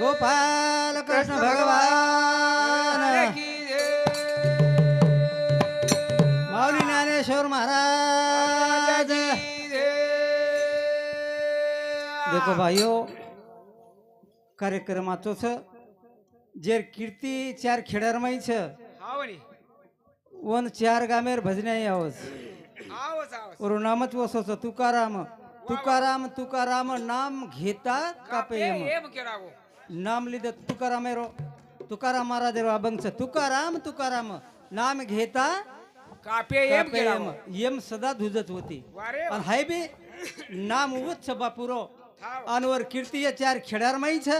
गोपाल कृष्ण भगवान माऊली ज्ञानेश्वर महाराज देखो भाइयों कार्यक्रमाचो छ जेर कीर्ती चार खेडारमाई छ वन चार गामेर भजने आवस और नामच वसोच तुकाराम तुकाराम तुकाराम नाम घेता कापे यम. नाम लिहिलं तुकारामेरो तुकाराम महाराज अभंग छ तुकाराम तुकाराम. नाम घेता कापे एम कापे केला यम. यम सदा धुजत होती. आणि हाय बी नाम उच छ बापुरो अनवर कीर्ती या चार छा.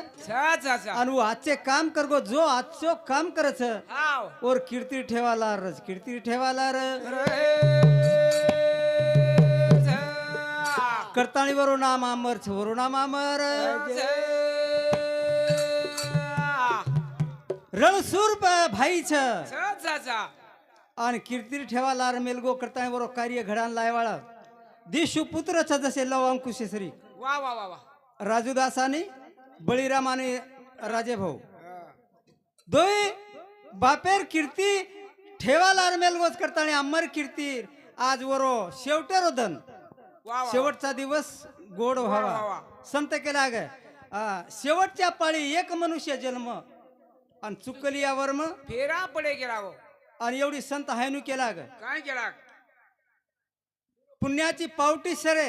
आणि वो आजचे काम करगो जो आजचो काम हाव और कीर्ती ठेवाला रज कीर्ती ठेवाला र करताळी वरो नाम अमर छ वरो रणसूर प- भाई छ। आणि कीर्ती ठेवाला र मेलगो करताळी वरो कार्य घडान लायवाळा। दिशु पुत्र छ जसे लव अंकुशेश्वरी वा वा वा वा. राजूदास आणि बळीराम आणि राजे भाऊ। दोय बापेर कीर्ती ठेवाला मेलगोज करता आणि अमर कीर्ती। आज वरो शेवटे रोदन। शेवटचा दिवस गोड व्हावा. संत केला ग शेवटच्या पाळी एक मनुष्य जन्म। आणि चुकली या वर्म फेरा पडे गेला वो आणि एवढी संत हायनू केला ग. काय केला? पुण्याची पावटी सरे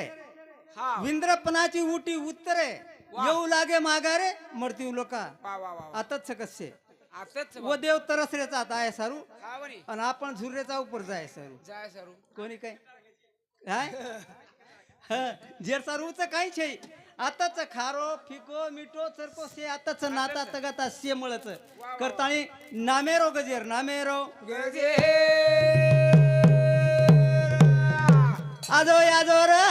हा. विंद्रपणाची उटी उत्तरे येऊ लागे मागारे मरती लोका. वा वा वा आताच कसे. आताच व. देव तरसरेचा आता आहे सारू. हा आणि आपण झुर्रेचा उपर जाय सारू. जाय सरू. कोणी काय? हं, जेर सारूच काही छे आताच खारो फिको मिठो चरको से आताच नाता तगाता से मळच. करताळी नामेरो गजेर नामेरो. गजे आजो याजो सेवाला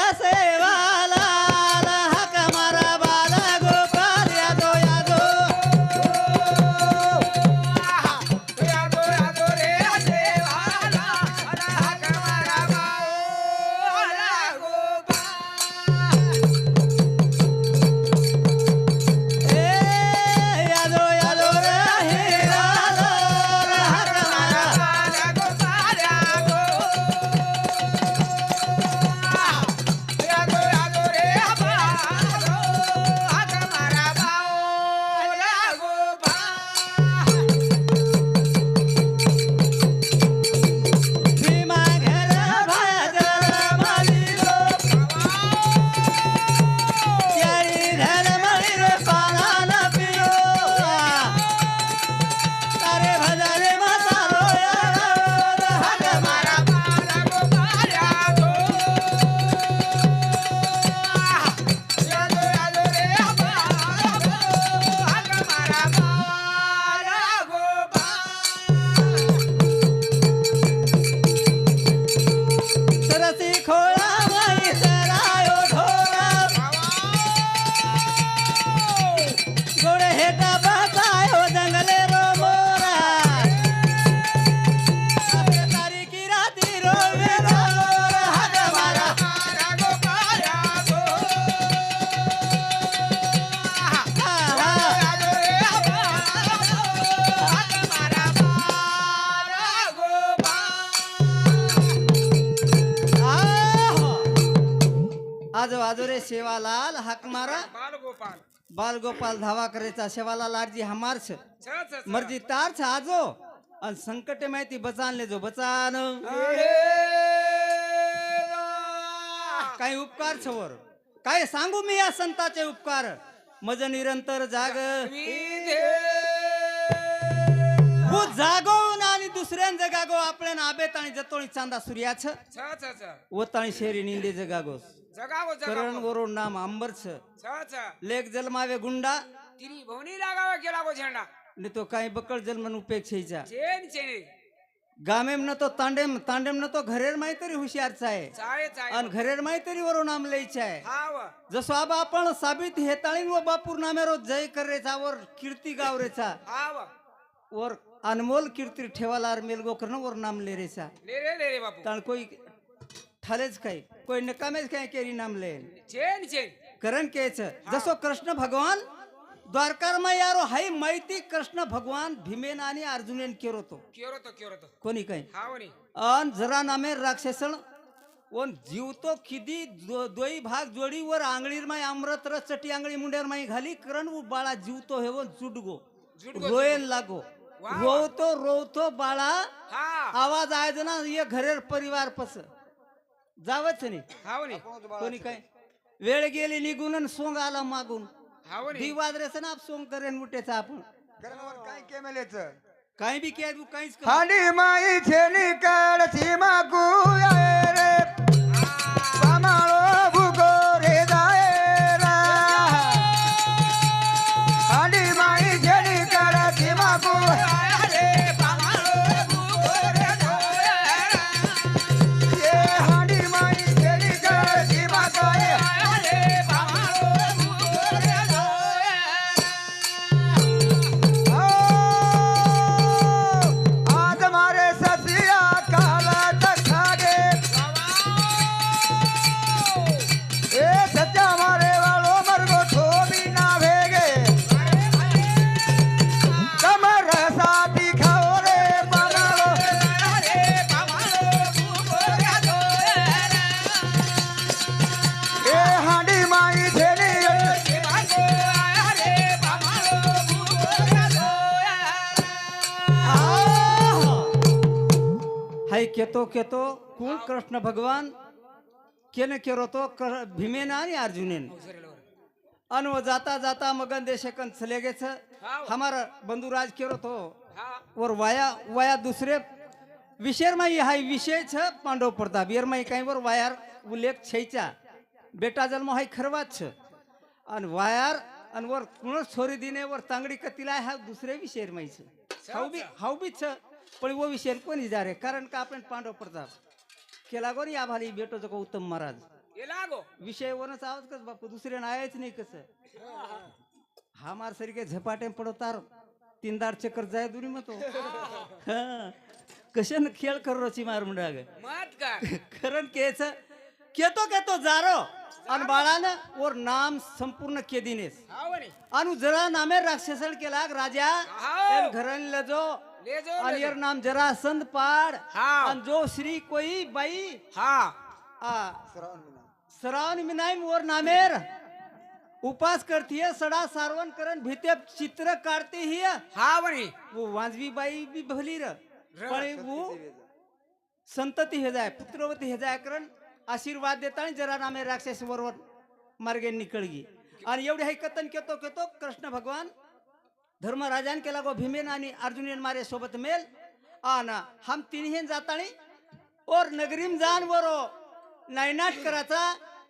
सेवालाल हाक मारा। बालगोपाल। धावा करायचा सेवालाल आरजी हमार छ मर्जी तार छ आजो। आणि संकटे माहिती बचान ले जो बचान काही उपकार छवर काय सांगू मी या संताचे उपकार? मज निरंतर जाग। वो जागोन आणि दुसऱ्यान जगागो आपल्या आबेत आणि जतोळी चांदा सूर्याच। वो ताणी शेरी निंदे जगागोस जगावो करण जगावो गोरो नाम अंबरच छ जलमावे गुंडा. तिरी भवनी लागावा केला गो झेंडा. ने तो काही बकळ जन्मन उपेक्षेचा. चेन चेन गामेम न तो तांडेम तांडेम न तो घरेर माही तरी हुशारचा आहे. चाय चाय. हाव. जसो आबा आपण साबित हेताळीन व बापूर नामेरो जय करेचा वर कीर्ती गावरेचा. हाव. वर अनमोल कीर्ती ठेवाला मेलगो करण वर नाम ले रेचा ले रे ले रे बापू. ताण कोई थालेच काही कोई नकामेच काही केरी नाम ले. चेन चेन करण केच जसो कृष्ण भगवान द्वारकारमा यारो हाय माहिती कृष्ण भगवान भीमेन आणि अर्जुनेन केरो तो. केरो तो केरो तो. कोणी काही? अन जरा नामे राक्षसन ओन जीवतो खिदी दो- दोई भाग जोडी वर आंगळीर माय अमृत रस चटी आंगळी मुंड्यावर माई घाली करण उ बाळा जीवतो हे वन जुडगो रोयन लागो. वा. रोवतो रोवतो बाळा आवाज आहे ना ये घरेर परिवार पस. जावच नाही. हा कोणी काय? वेळ गेली निघून आणि सोंग आला मागून. हा वाजरेचं ना सोंग करेन उठेचा आपण. काय केमेलेच? काही बी केलं काहीच करू. हाडी माई छेनी मागू रे. पामाळो केतो कोण कृष्ण भगवान केने केरो तो क- भीमेन अर्जुनेन। अन वो जाता जाता मगन देशकन चले गेछ हमारा बंधु राज केरो तो और वाया वाया दुसरे। विषय में ये हाय विषय छ पांडव प्रताप। यर में कहीं वर वायार उल्लेख छैचा। बेटा जन्म हाय खरवाच। छ अन वायार अन वर कुण छोरी दिने वर तांगडी कतिला हा दुसरे विषय में छ हाऊ बी हाऊ बी छ पण वो विषय कोणी जा रे कारण का आपण पांडव प्रताप? केला गोरी या भाली बेटो जको उत्तम महाराज? लागो विषय वरच आवाज कस बापू? दुसरे नायच नाही कसं? हा मार सारखे झपाटे पडवतार तीनदार चक्कर जाय दुरी मग तो कशानं खेळ करोची मार मुंडा ग मत का? कारण केच केतो केतो जारो. आणि बाळानं वर नाम संपूर्ण केदिनेस हा आणि जरा नामे राक्षसळ केला राजा. हाव. घरान लजो. ले जो आणि यर नाम जरा पाड। हाव. आणि जो श्री कोई बाई। हा। आ श्रावण मिनाईम वर नामेर। उपास करती है सडा सारवण करण भीते चित्र काढते ही है. हा वनी वो वाजवी बाई भी भली र र. पण वो संतती हे जाय पुत्रवती हे जाय करण आशीर्वाद देता आणि जरा नामे राक्षस बरोबर मार्गे निकळगी आणि एवढे हे कथन केतो केतो कृष्ण भगवान धर्मराजान केला गो भीमेन आणि अर्जुनेन मारे सोबत मेल. आन हम तिन्ही जातानी और नगरीम जान बरो नायनाट कराचा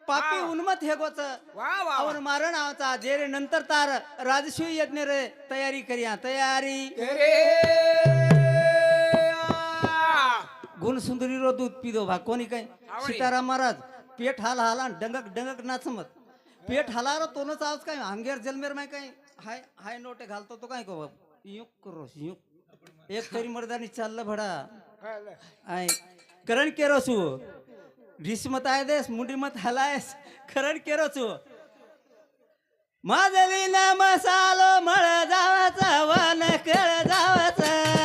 पापी. उन्मत हे गोच. और मारण आवचा जे रे नंतर तार राजस्वी यज्ञ रे तयारी करिया तयारी. गुणसुंदरी रो दूध पिदो भा कोणी काय. सीताराम महाराज पेट हाला हाला डंगक डंगक नाचमत. पेट हाला रो तोनच आवाज काय? अंगेर जलमेर माय काय? हाय हाय नोटे घालतो तो काय को युक करो युक. एक तरी मर्दानी चाललं भडा. आय करण केरो छु ढिसमत आहे देस मुंडी मत हलायस. करण केरो छु माझली ना मसालो मळ जावाचा वन कळ जावाचा.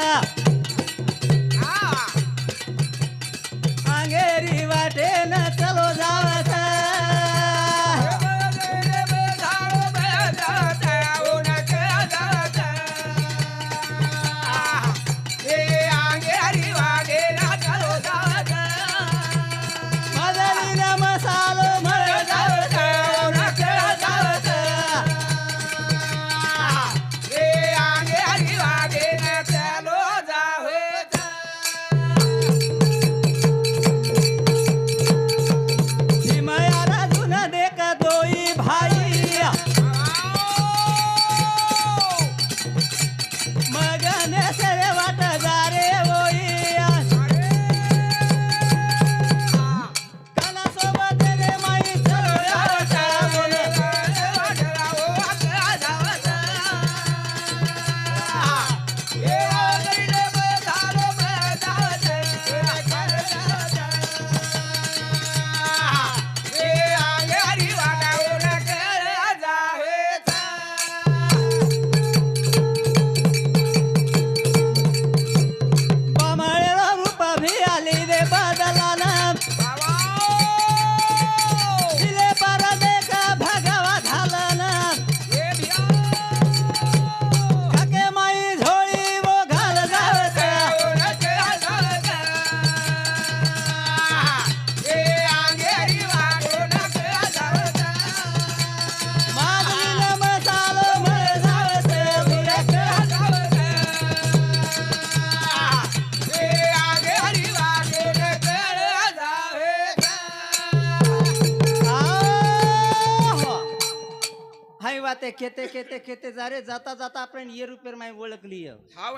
खेते खेते खेते जा रे जाता जाता आपण ये रुपये माई ओळखली. हा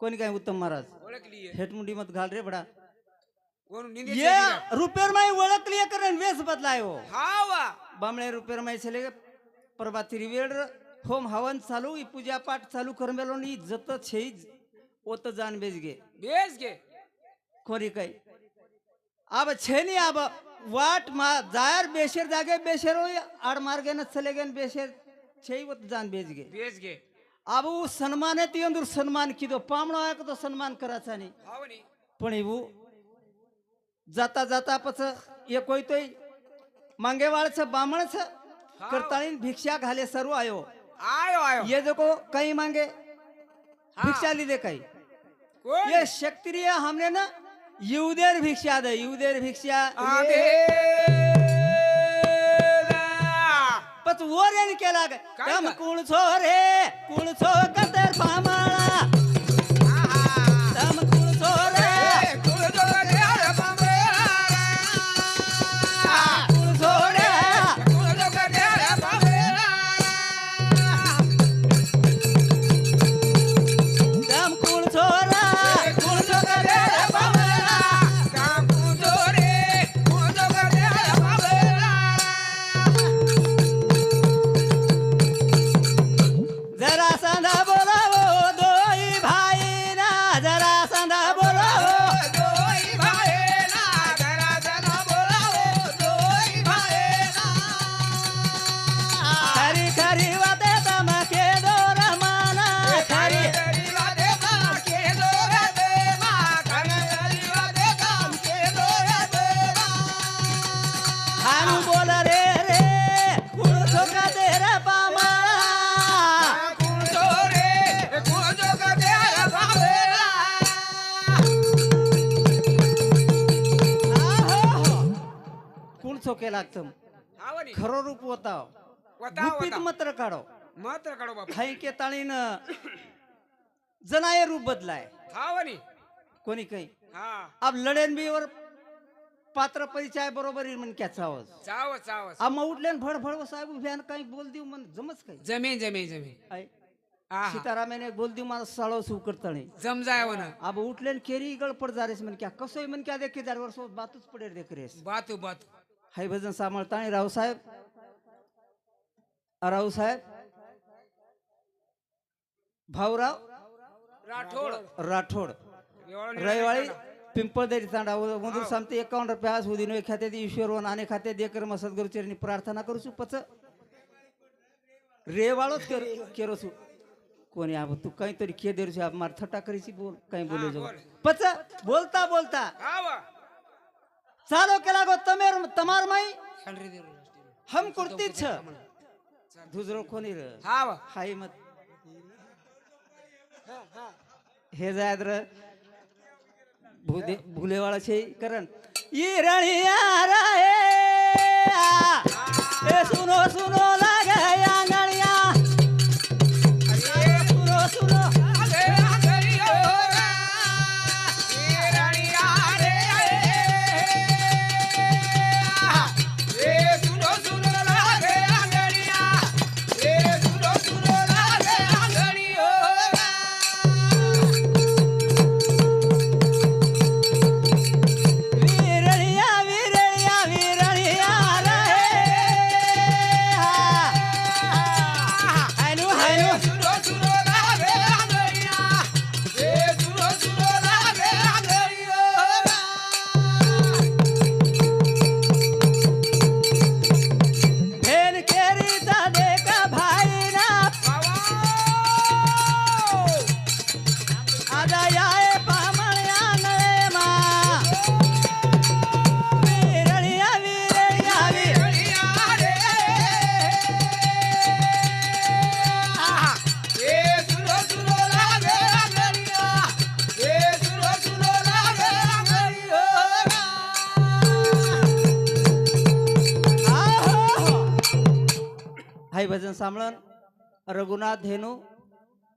कोणी काय उत्तम महाराज? ओळखली. हेटमुंडी मत घाल रे बडा. कोण निंदे ये रुपये माई ओळखली कारण वेश बदलाय हो. हा वा बामळे रुपये माई छले प्रभात वेळ होम हवन चालू पूजा पाठ चालू कर मेलो नी जत छे ओत जान बेज गे. बेस घे खोरी काही अब छे नी अब वाट मा जायर बेशेर जागे बेशेर हो आड मार्गे न चले गए बेशेर. छे ओत जान बेज गे अब वो सन्मान ती अंदर सन्मान किदो पामणो आहे तो सन्मान करायचा नाही हा वनी पण इवू जाता जाता पच एक होईतोय मांगेवाळच बामणच करताळीन भिक्षा घाले सर्व आयो आयो आयो ये देखो कहीं मांगे भिक्षा ली दे कहीं कोण ये क्षत्रिय हमने ना युदेर भिक्षा दे युदेर भिक्षा आबे वरेन केला ग काय तम का? कुण छो रे कुण छो कतर पामाळा सोके लागतं. खरो रूप होता गुपित मत्र काढो. मात्र काढो बाबा हाय के ताळीन जनाय रूप बदलाय. हा कोणी काही? हा. अब लढेन बीवर पात्र परिचय बरोबर म्हण क्याचा आवाज. चावस चावस. अब मग उठले भड भड साहेब उभ्यान काही बोल देऊ म्हण जमच काही? जमीन जमीन जमीन. हा सीतारामाने बोल देऊ मला साळो सुव करताणे जम जाय वन अब उठले केरी गळपड जारेस म्हण क्या कसोय म्हण क्या देखे जार वर्ष बातच पडेल देख रेस बातू बातू. हाय भजन सांभाळताणे रावसाहेब रावसाहेब भाऊराव राठोड. राठोड. रविवारी पिंपळदरी तांडा मंजूर सांगते एकावन्न रुपये आज उदिनो. खात्यात ईश्वर आने खाते देकर मग सद्गुरु चरणी. प्रार्थना करू छु पच. रेवाळोच कर केरोसु कोणी आब तू काहीतरी खे देरू मार थट्टा करीची बोल. काही बोल. पच. बोलता बोलता. चालो केला गो तमेर तमार माई हम कुर्ती छ दुसरं कोणी र हा वा हाय मत हे जायद र भूदे भुलेवाळा छे करण ई रणिया रे ए सुनो सुनो सरगुना धेनु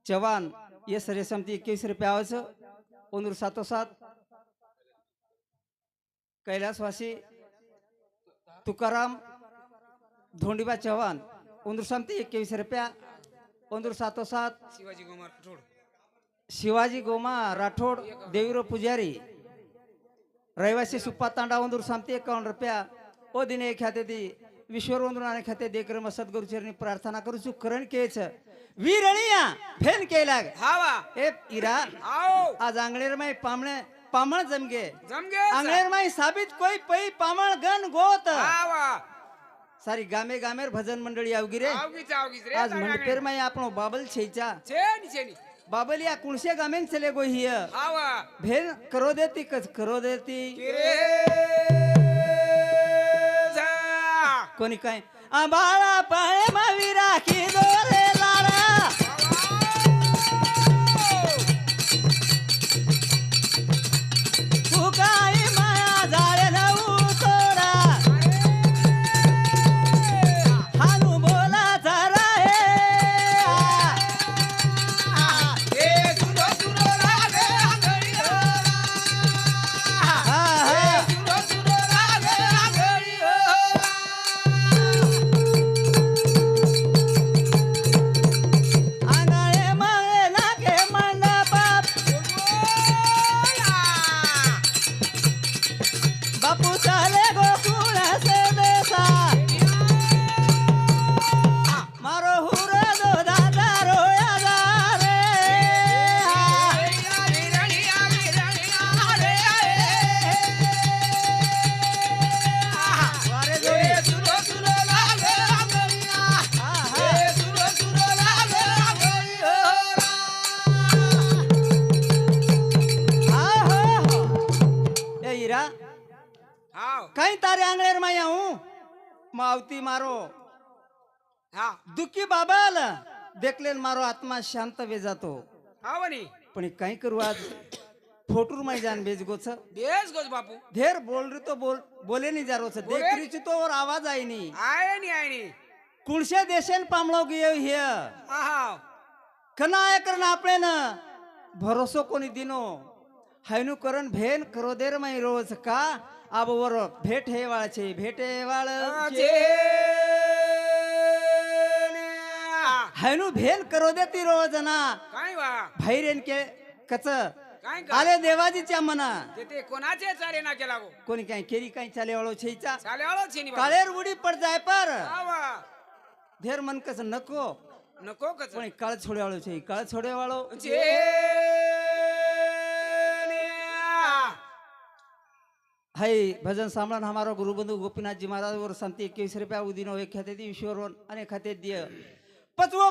चवान ये सर समिति इक्कीस रुपये आवश्य उन्र सातों सात. कैलाशवासी तुकाराम धोंडीबा चौहान उन्र समिति इक्कीस रुपया उन्र सातों सात. शिवाजी गोमा राठोड. शिवाजी गोमा राठौड़ देवीरो पुजारी. रहिवासी सुप्पा तांडा उंदूर समिति एकावन्न रुपया. ओ दिने ख्याते दी विश्ववंदना खाते देक्रम सद्गुरुचरणी प्रार्थना करूचू करण केच. वीरणिया फेन केला. हावा. ए इरा आओ. आज आंगणेर माय पामणे पामण जमगे. जमगे. आंगणेर माय साबित कोई पई पामण गण गोत. हावा. सारी गामे गामेर भजन मंडळी आवगी रे. आवगीच आवगीच रे आज मंडपेर माय आपण बाबल छेचा छेनी छेनी. बाबल या कुणशे गामेन चले गो हिय हावा. भेन करो देती कच करो देती. रे कोणी काय? आबाळा पाय मावी राखी दोरे की बाबा आला देखलेन मारो आत्मा शांत वे जातो. पण एक करू आज? फोटूर माही जान बेज गोच. बेस गोज बापू. धेर बोल री तो बोल. बोले नी जा रोच. देख रीची तो और आवाज आई नी. आय नी आय नी. कुणशे देशेन पामलो गियो हे. आहा कनाय करण आपले ना भरोसो कोणी दिनो. हायनु करण भेन करो देर माही रोज का? आबवर भेट हे वाळचे भेटे वाळचे. हैनु भेल करो देती रो जना काय वा? भैरेन के कच। काय का? आले देवाजीच्या मना। ते ते कोणाचे चाले ना केला गो कोणी काय केरी काय चाले वाळो छेचा चाले वाळो छेनी बा. काळेर उडी पड जाय पर। हा वा। धेर मन कस नको। नको कच कोणी काळ छोडे वाळो छे काळ छोडे वाळो। जे हाय भजन सांभाळून हमारा गुरुबंधू गोपीनाथजी महाराज वर संत एकवीस रुपया उदिन एक खात्यात ईश्वर वर आणि खात्यात दिय। पचवो.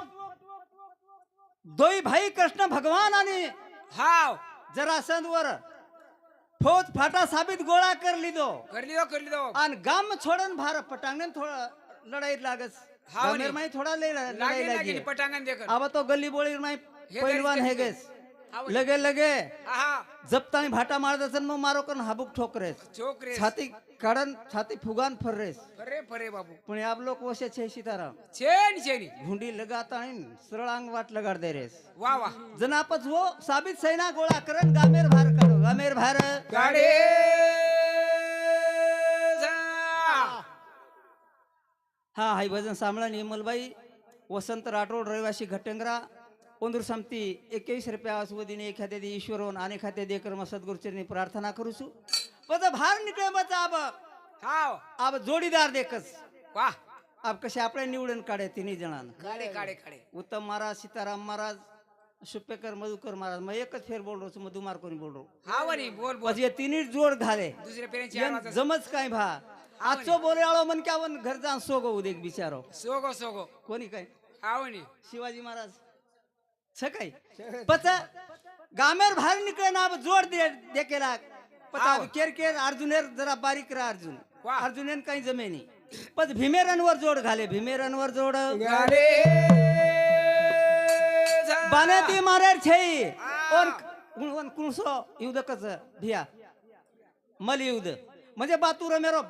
दोई भाई कृष्ण भगवान आणि हाव जरासंध वर. फौज फाटा साबित गोळा कर लिदो करली दो करली दो आणि गाम छोडन भार पटांगण थोडा लढाई लागस. हा माई थोडा लढाई लागे लागे लागे पटांगण दे कर आबा तो गल्ली बोळी माई हे पहिलवान तरीच हे. गेस. हा. लगे लगे. हा. जपतानी भाटा मारत असन मग मारो कन हाबुक ठोकरेस. छोकरे छाती काढन छाती फुगान फर्रेस. फरे फरे बाबू. पण आप लोग वसे छे सीताराम. छेनी छेनी. भुंडी लगाता सरळ अंग वाट लगाड दे रेस वा. वा जनापच हो साबित सैना गोळा करन गामेर भार काढो गामेर भार. गाडे हा हाय भजन सामळा निमलबाई वसंत राठोड रहिवासी घटंगरा ओंदूर समती एकवीस रुपया सुदिने एखाद्या दे ईश्वरोन आणि खात्या दे कर्म सद्गुरुचरणी प्रार्थना करू छु पद भार निकळे आब हाव आब जोडीदार देखस वा आब कसे आपले निवडून काढे तिन्ही जणांना काढे काढे काढे उत्तम महाराज सीताराम महाराज शुपेकर मधुकर महाराज मग एकच फेर बोल मधुमार कोणी बोल रो हा बोल तिन्ही जोड पेरेंची आवाज जमच काय भा आजचो बोले मन क्या घर जाऊन सोगो उदेक बिचारो सोगो सोगो कोणी काय वनी शिवाजी महाराज छकाई पच गामेर बाहेर निकळे ना अब जोड दे देकेला पता हाव. केर केर अर्जुनेर जरा बारीक रा अर्जुन. वाह. अर्जुनेन काही जमेनी पच भीमेरांवर जोड घाले. भीमेरांवर जोड. गाडे बानेती मारेर छई आ. और कुण कुणसो? युद्ध कच भिया. मल युद्ध. म्हणजे बातू रमेरो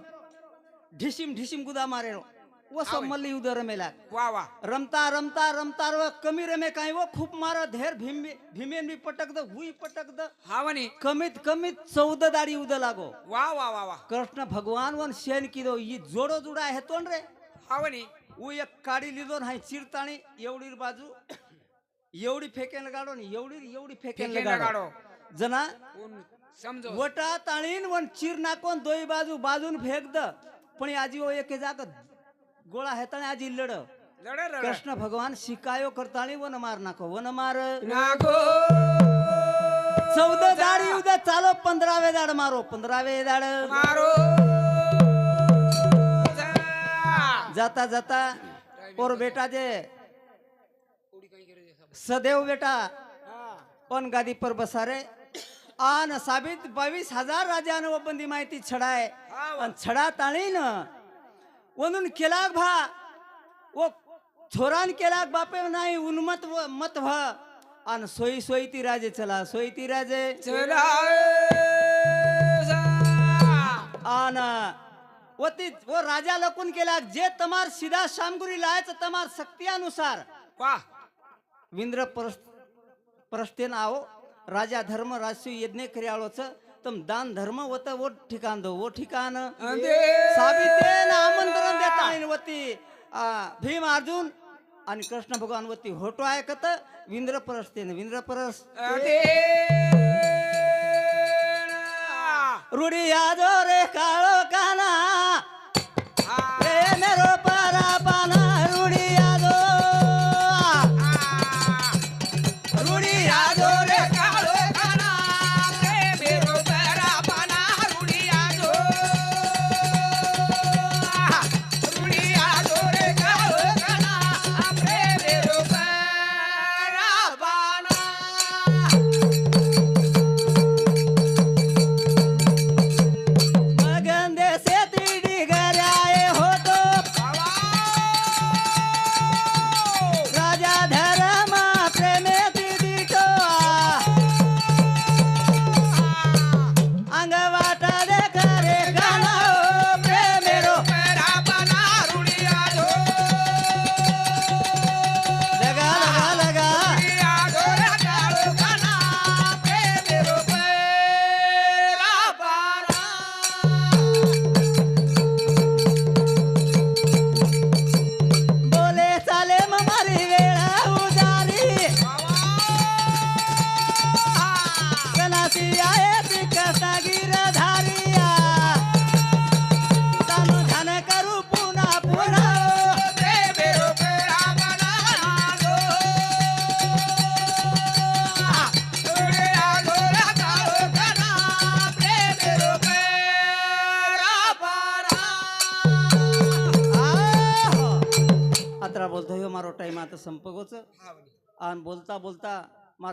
ढिशिम ढिशिम गुदा मारेरो. वसो आवय. मल युद्ध रमेला वा वा। रमता रमता रमता व कमी रमे काय वो खूप मार धेर भीम भीमेन बी पटक द हुई पटक द। हा वनी कमीत कमीत चौदा दाडी उद लागो। वा वा वा वा। कृष्ण भगवान वन शेन किदो ई जोडो जुडा हे तोंड रे। हा वनी उ एक काडी लिदो नाही चिरताणी एवढी बाजू एवढी फेकेन गाडो नि एवढी एवढी फेकेन गाडो. जना समजो। वटा ताणीन वन चिर नाकोन दोई बाजू बाजून फेक द। पण आजी ओ एके जाग गोळा हेताने आजी लढ लढ लढ कृष्ण भगवान शिकायो करताणी वन मार नाको वन मार नागो चौदा दाड उद्या चालो पंधरावे दाड मारो पंधरावे दाड मारो. जाता जाता पोर बेटा जे. सदैव बेटा. पण गादी पर बसारे आन साबित बावीस हजार राजान व बंदी माहिती छडाय. आणि छडा ताणीन वनून केलाग भा. ओ छोरान केलाग बापे नाही उन्मत व मत भ. आणि सोयी सोयी ती राजे चला सोयी ती राजे. चला. आन व ती व राजा लकून केला जे तमार सीधा शामगुरी लायचं तमार सक्तियानुसार वाह विंद्र परस परस्तेन आओ राजा धर्म राजस्व यज्ञ कर्याळोच तम दान धर्म वत वो ठिकाण दो वो ठिकाण. साबितेन आमंत्रण देता आणि वती भीम अर्जुन आणि कृष्ण भगवान वती होटो ऐकत विंद्र परस्तेन विंद्र परस अंदे. रुडी यादो रे काळो काना বলতা মার